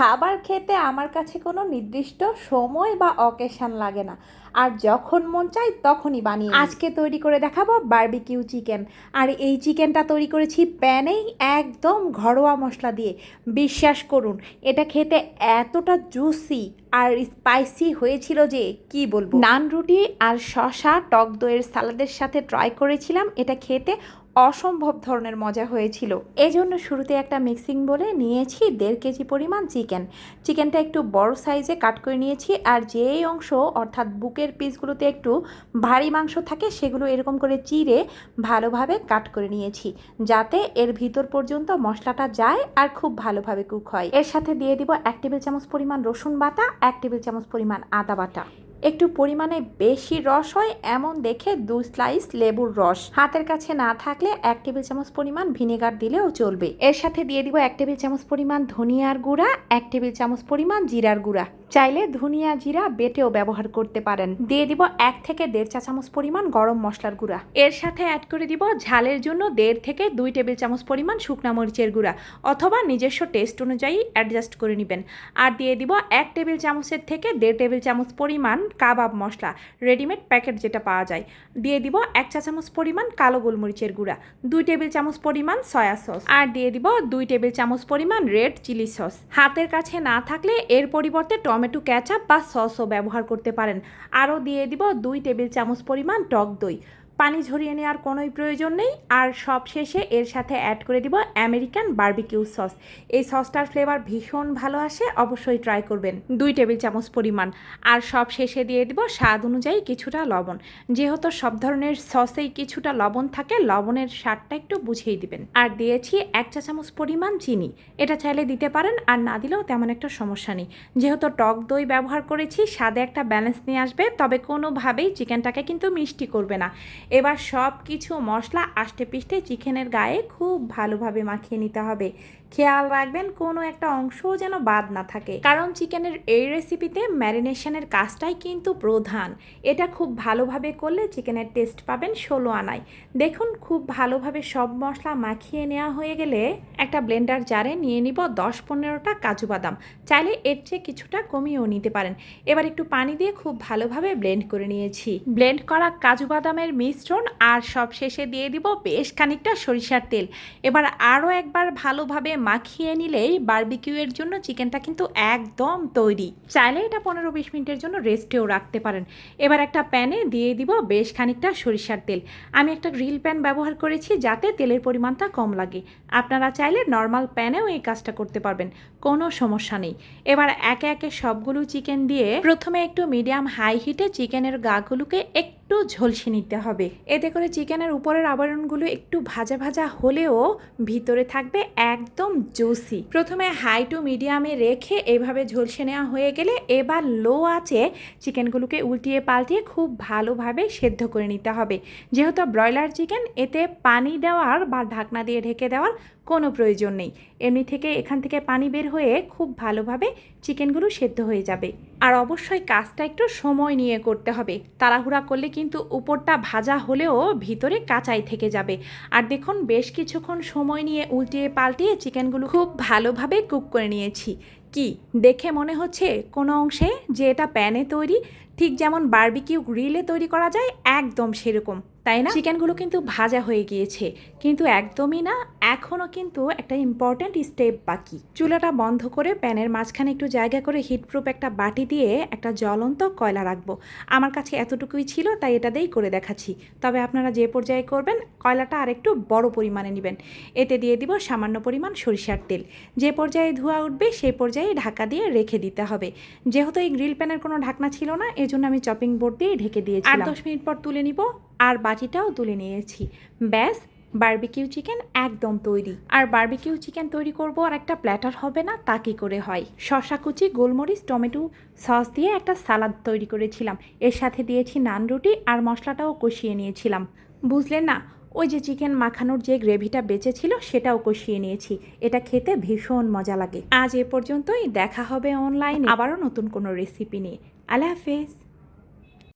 খাবার খেতে আমার কাছে কোনো নির্দিষ্ট সময় বা অকেশন লাগে না। আর যখন মন চাই তখনই বানিয়ে আজকে তৈরি করে দেখাবো বারবিকিউ চিকেন আর এই চিকেনটা তৈরি করেছি প্যানেই একদম ঘরোয়া মশলা দিয়ে। বিশ্বাস করুন এটা খেতে এতটা জুসি আর স্পাইসি হয়েছিল যে কি বলব। নান রুটি আর শশা টক দইয়ের সালাদের সাথে ট্রাই করেছিলাম। এটা খেতে অসম্ভব ধরনের মজা হয়েছিল। এজন্য শুরুতে একটা মিক্সিং বলে নিয়েছি দেড় কেজি পরিমাণ চিকেন। চিকেনটা একটু বড় সাইজে কাট করে নিয়েছি আর যেই অংশ, অর্থাৎ বুকের পিসগুলোতে একটু ভারী মাংস থাকে, সেগুলো এরকম করে চিড়ে ভালোভাবে কাট করে নিয়েছি, যাতে এর ভিতর পর্যন্ত মশলাটা যায় আর খুব ভালোভাবে কুক হয়। এর সাথে দিয়ে দিব এক টেবিল চামচ পরিমাণ রসুন বাটা, এক টেবিল চামচ পরিমাণ আদা বাটা। একটু পরিমাণে বেশি রস হয়, এমন দেখে দু স্লাইস লেবুর রস। হাতের কাছে না থাকলে এক টেবিল চামচ পরিমাণ ভিনেগার দিলেও চলবে। এর সাথে দিয়ে দিব এক টেবিল চামচ পরিমাণ ধনিয়ার গুঁড়া, এক টেবিল চামচ পরিমাণ জিরার গুঁড়া। চাইলে ধনিয়া জিরা বেটেও ব্যবহার করতে পারেন। দিয়ে দিব এক থেকে দেড় চা চামচ পরিমাণ গরম মশলার গুঁড়া। এর সাথে অ্যাড করে দিব ঝালের জন্য দেড় থেকে দুই টেবিল চামচ পরিমাণ শুকনা মরিচের গুঁড়া, অথবা নিজস্ব টেস্ট অনুযায়ী অ্যাডজাস্ট করে নেবেন। আর দিয়ে দিব এক টেবিল চামচের থেকে দেড় টেবিল চামচ পরিমাণ কাবাব মশলা রেডিমেড প্যাকেট যেটা পাওয়া যায়। দিয়ে দিব এক চা চামচ পরিমাণ কালো গোলমরিচের গুঁড়া, দুই টেবিল চামচ পরিমাণ সয়া সস আর দিয়ে দিব দুই টেবিল চামচ পরিমাণ রেড চিলি সস হাতের কাছে না থাকলে এর পরিবর্তে টমেটো ক্যাচাপ বা সসও ব্যবহার করতে পারেন। আরও দিয়ে দিব দুই টেবিল চামচ পরিমাণ টক দই। পানি ঝরিয়ে নেওয়ার কোনোই প্রয়োজন নেই। আর সব শেষে এর সাথে অ্যাড করে দিব আমেরিকান বারবিকিউ সস এই সসটার ফ্লেভার ভীষণ ভালো আসে, অবশ্যই ট্রাই করবেন। দুই টেবিল চামচ পরিমাণ। আর সব শেষে দিয়ে দিব স্বাদ অনুযায়ী কিছুটা লবণ। যেহেতু সব ধরনের সসেই কিছুটা লবণ থাকে, লবণের স্বাদটা একটু বুঝিয়ে দিবেন। আর দিয়েছি এক চা চামচ পরিমাণ চিনি। এটা চাইলে দিতে পারেন, আর না দিলেও তেমন একটা সমস্যা নেই। যেহেতু টক দই ব্যবহার করেছি, স্বাদে একটা ব্যালেন্স নিয়ে আসবে, তবে কোনোভাবেই চিকেনটাকে কিন্তু মিষ্টি করবে না। এবার সব কিছু মশলা আষ্টে পিষ্টে চিকেনের গায়ে খুব ভালোভাবে মাখিয়ে নিতে হবে। খেয়াল রাখবেন কোনো একটা অংশও যেন বাদ না থাকে। কারণ চিকেনের এই রেসিপিতে ম্যারিনেশনের কাজটাই কিন্তু প্রধান। এটা খুব ভালোভাবে করলে চিকেনের টেস্ট পাবেন ষোলো আনায়। দেখুন, খুব ভালোভাবে সব মশলা মাখিয়ে নেওয়া হয়ে গেলে একটা ব্লেন্ডার জারে নিয়ে নিব দশ পনেরোটা কাজু বাদাম। চাইলে এর চেয়ে কিছুটা কমিয়েও নিতে পারেন। এবার একটু পানি দিয়ে খুব ভালোভাবে ব্লেন্ড করে নিয়েছি। ব্লেন্ড করা কাজু বাদামের মিশ্রণ আর সব শেষে দিয়ে দিব বেশ খানিকটা সরিষার তেল। এবার আরও একবার ভালোভাবে মাখিয়ে নিলেই বারবিকিউয়ের জন্য চিকেনটা কিন্তু একদম তৈরি। চাইলে এটা পনেরো বিশ মিনিটের জন্য রেস্টেও রাখতে পারেন। এবার একটা প্যানে দিয়ে দিব বেশ খানিকটা সরিষার তেল। আমি একটা গ্রিল প্যান ব্যবহার করেছি যাতে তেলের পরিমাণটা কম লাগে। আপনারা চাইলে নর্মাল প্যানেও এই কাজটা করতে পারবেন, কোনো সমস্যা নেই। এবার একে একে সবগুলো চিকেন দিয়ে প্রথমে একটু মিডিয়াম হাই হিটে চিকেনের গাগুলোকে একটু ঝলসে নিতে হবে। এতে করে চিকেনের উপরের আবরণগুলো একটু ভাজা ভাজা হলেও ভিতরে থাকবে একদম জুসি। প্রথমে হাই টু মিডিয়ামে রেখে এভাবে ঝলসে নেওয়া হয়ে গেলে এবার লো আছে চিকেনগুলোকে উল্টিয়ে পাল্টিয়ে খুব ভালোভাবে সেদ্ধ করে নিতে হবে। যেহেতু ব্রয়লার চিকেন এতে পানি দেওয়ার বা ঢাকনা দিয়ে ঢেকে দেওয়ার কোনো প্রয়োজন নেই। এমনি থেকে এখান থেকে পানি বের হয়ে খুব ভালোভাবে চিকেনগুলো সেদ্ধ হয়ে যাবে। আর অবশ্যই কাজটা একটু সময় নিয়ে করতে হবে। তাড়াহুড়া করলে কিন্তু উপরটা ভাজা হলেও ভিতরে কাঁচাই থেকে যাবে। আর দেখুন, বেশ কিছুক্ষণ সময় নিয়ে উল্টিয়ে পাল্টিয়ে চিকেনগুলো খুব ভালোভাবে কুক করে নিয়েছি। কি? দেখে মনে হচ্ছে কোনো অংশে যে এটা প্যানে তৈরি, ঠিক যেমন বারবিকিউ গ্রিলে তৈরি করা যায়, একদম সেরকম, তাই না? চিকেনগুলো কিন্তু ভাজা হয়ে গিয়েছে, কিন্তু একদমই না এখনও কিন্তু একটা ইম্পর্ট্যান্ট স্টেপ বাকি। চুলাটা বন্ধ করে প্যানের মাঝখানে একটু জায়গা করে হিটপ্রুফ একটা বাটি দিয়ে একটা জ্বলন্ত কয়লা রাখব। আমার কাছে এতটুকুই ছিল, তাই এটা দিয়েই করে দেখাচ্ছি। তবে আপনারা যে পর্যায়ে করবেন, কয়লাটা আরেকটু বড় পরিমাণে নেবেন। এতে দিয়ে দিব সামান্য পরিমাণ সরিষার তেল। যে পর্যায়ে ধোয়া উঠবে, সেই পর্যায়ে ঢাকা দিয়ে রেখে দিতে হবে। যেহেতু এই গ্রিল প্যানের কোনো ঢাকনা ছিল না, এজন্য আমি চপিং বোর্ড দিয়ে ঢেকে দিয়েছি আর দশ মিনিট পর তুলে নিব, আর বাটিটাও তুলে নিয়েছি। ব্যাস, বারবিকিউ চিকেন একদম তৈরি। আর বার্বিকিউ চিকেন তৈরি করব আর একটা প্ল্যাটার হবে না, তা কী করে হয়? শশা কুচি, গোলমরিচ, টমেটো সস দিয়ে একটা সালাদ তৈরি করেছিলাম। এর সাথে দিয়েছি নান রুটি আর মশলাটাও কষিয়ে নিয়েছিলাম। বুঝলেন না ওই যে চিকেন মাখানোর যে গ্রেভিটা বেঁচেছিল সেটাও কষিয়ে নিয়েছি। এটা খেতে ভীষণ মজা লাগে। আজ এ পর্যন্তই, দেখা হবে অনলাইনে আবারও নতুন কোনো রেসিপি নিয়ে। আল্লাহ হাফেজ।